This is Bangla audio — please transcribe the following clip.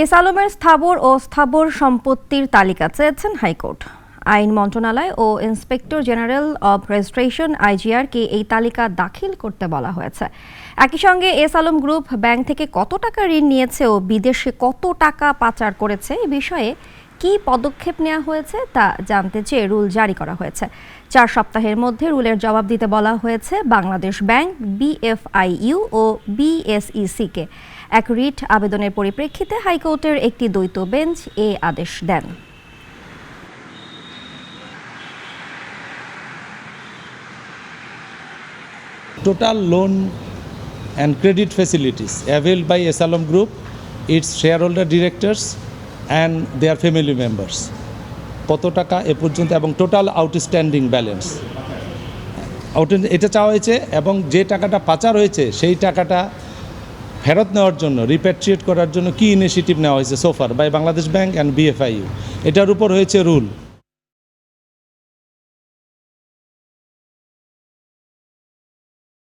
এস আলমের স্থাবর ও স্থাবর সম্পত্তির তালিকা চেয়েছেন হাইকোর্ট। আইন মন্ত্রণালয় ও ইন্সপেক্টর জেনারেল অব রেজিস্ট্রেশন আইজিআরকে এই তালিকা দাখিল করতে বলা হয়েছে। একই সঙ্গে এস আলম গ্রুপ ব্যাংক থেকে কত টাকা ঋণ নিয়েছে ও বিদেশে কত টাকা পাচার করেছে এ বিষয়ে কী পদক্ষেপ নেওয়া হয়েছে তা জানতে চেয়ে রুল জারি করা হয়েছে। চার সপ্তাহের মধ্যে রুলের জবাব দিতে বলা হয়েছে বাংলাদেশ ব্যাংক, বিএফআইইউ ও বিএসইসিকে। এক রিট আবেদনের পরিপ্রেক্ষিতে হাইকোর্টের একটি দ্বৈত বেঞ্চ এ আদেশ দেন। Total loan loan credit credit avail by by group its shareholder directors and their family members কত টাকা এ পর্যন্ত এবং টোটাল আউটস্ট্যান্ডিং ব্যালেন্স আউট এটা চাওয়া হয়েছে এবং যে টাকাটা পাচার হয়েছে, সেই টাকাটা ফেরত নেওয়ার জন্য রিপ্যাট্রিয়েট করার জন্য কী ইনিশিয়েটিভ নেওয়া হয়েছে so far by Bangladesh bank and BFIU এটার উপর হয়েছে রুল